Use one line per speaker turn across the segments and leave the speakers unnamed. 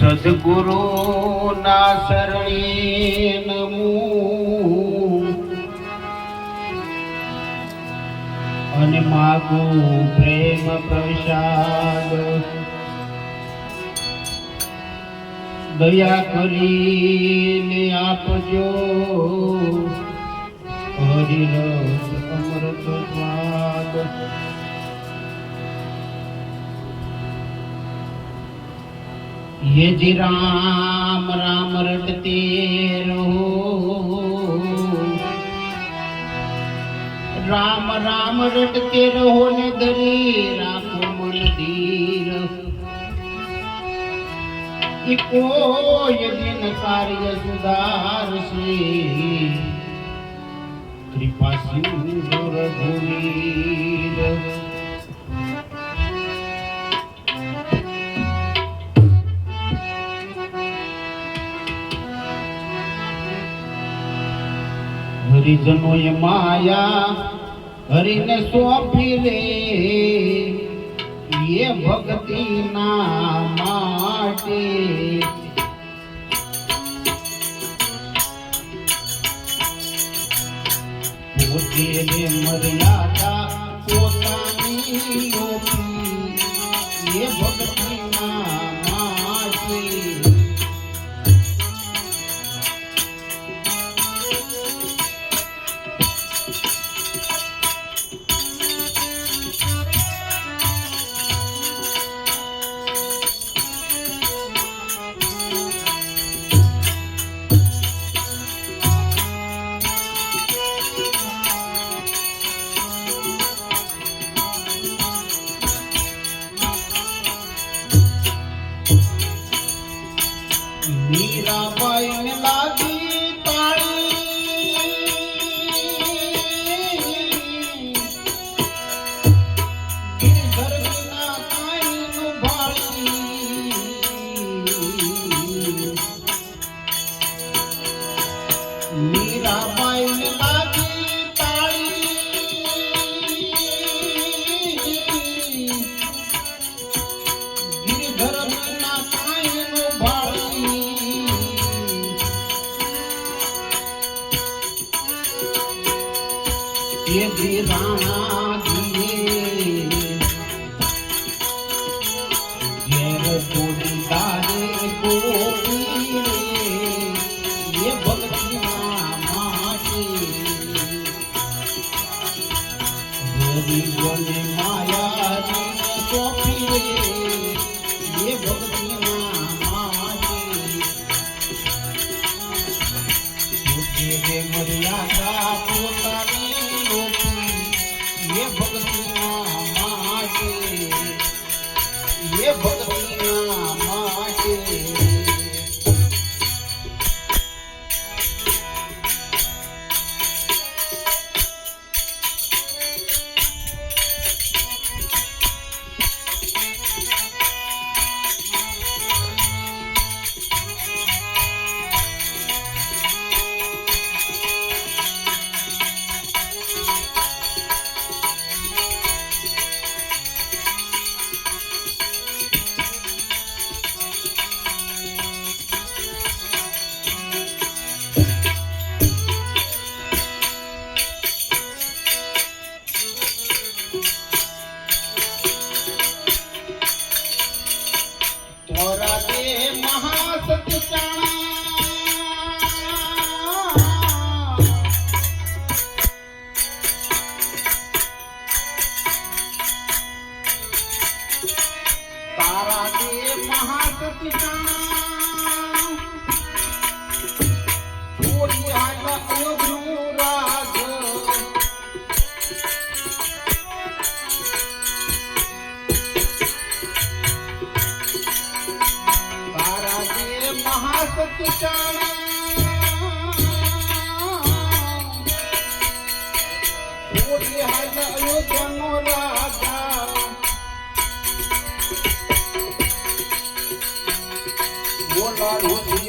સદગુરુ ના શરણે અને માગો પ્રેમ પ્રસાદ. દયા કરીને આપજો. હરિરસ અમૃત સ્વાદ. ये जी राम राम रटते रहो राम राम रटते रहो ने दरे राखो मन धीर कि कोई दिन कार्य सुधार से कृपा सिंधु रघुवीर એ માયા હરિને સોંપી રે એ ભક્તિ ના માટે. પોતે મર્યાદા પોતાની એ ભક્તિ જી રાણા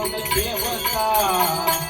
我们结婚啦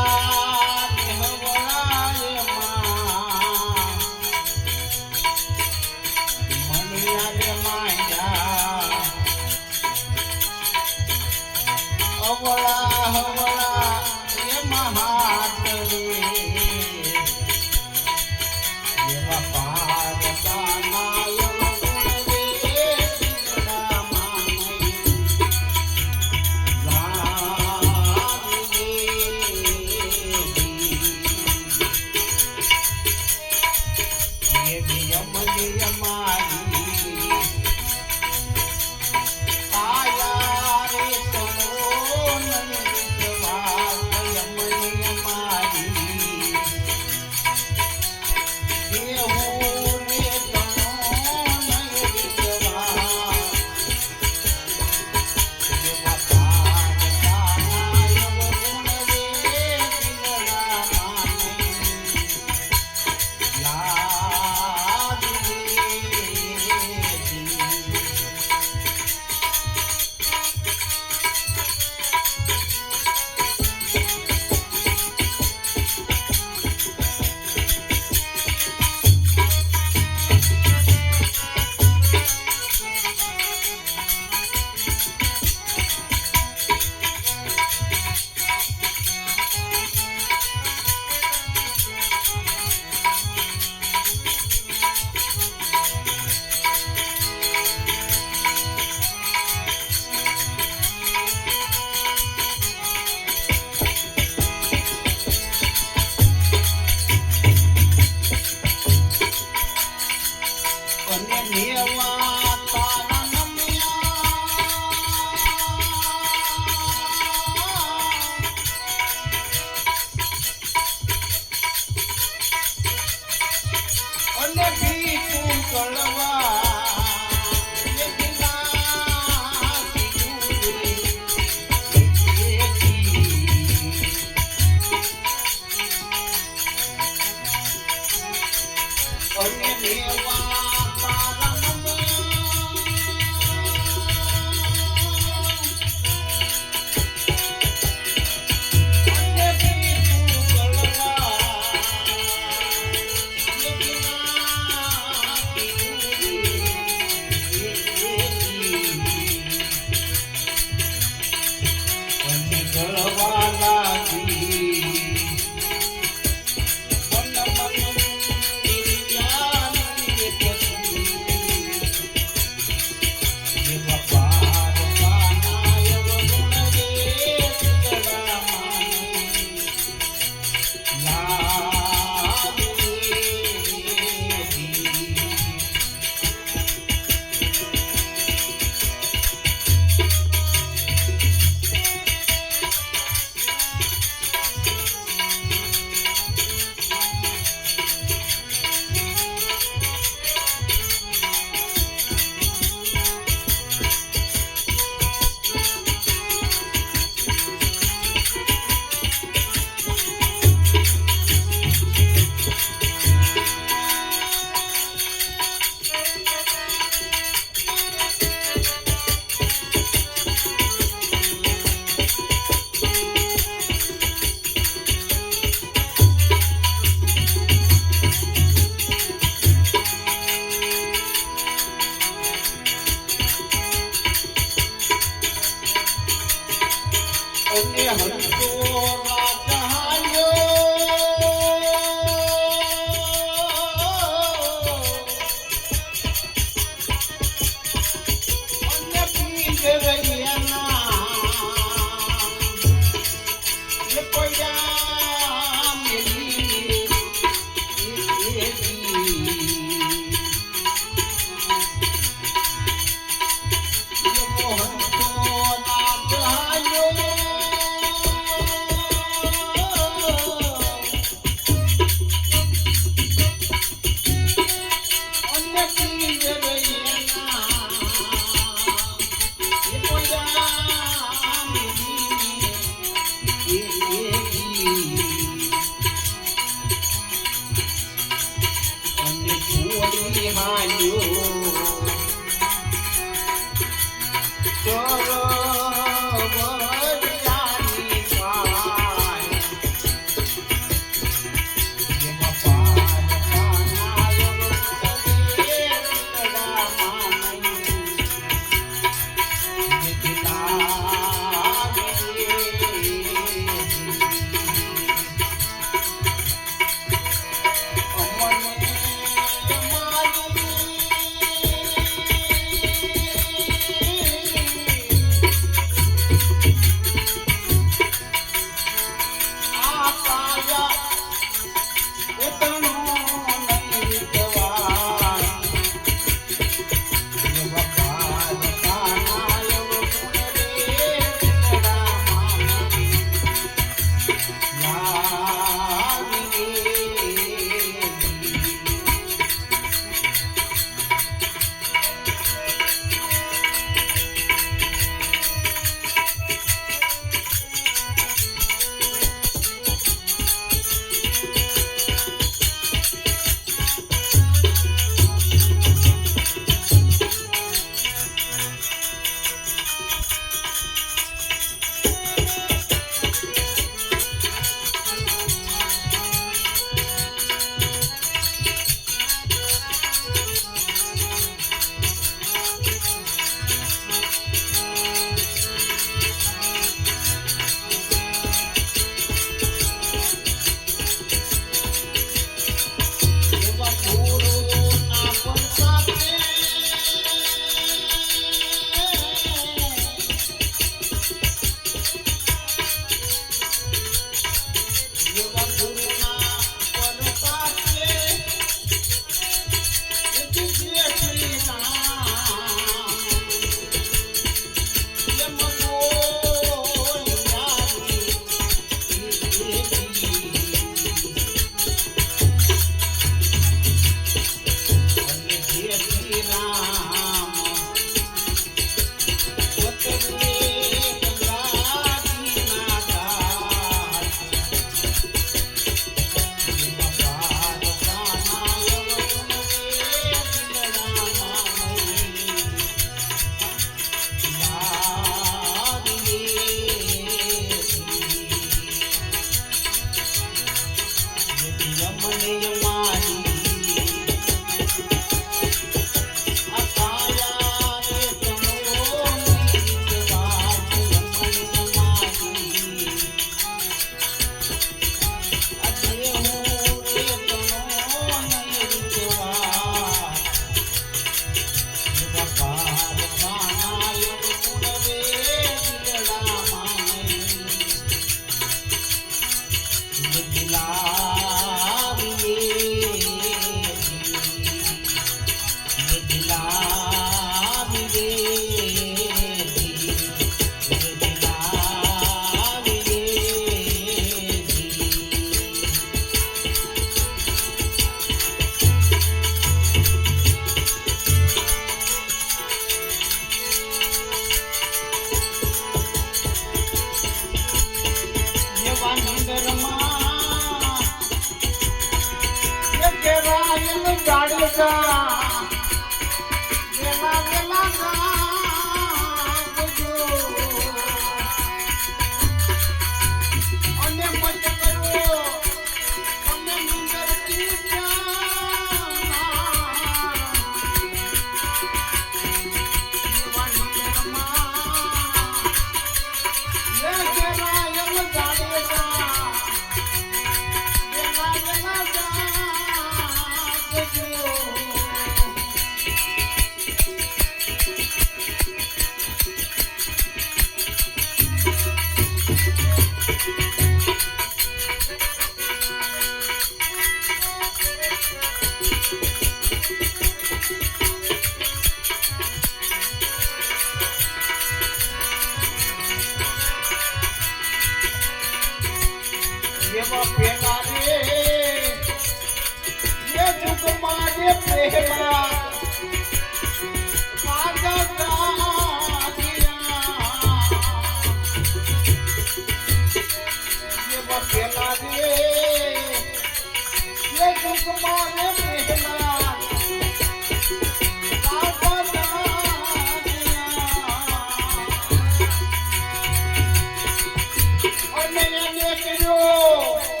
જાગ્યા. અને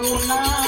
করুণা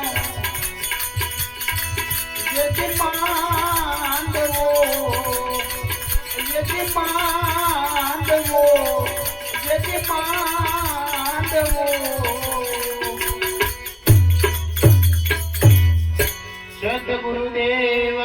પાંડવો જે પાંડવો સદગુરુદેવ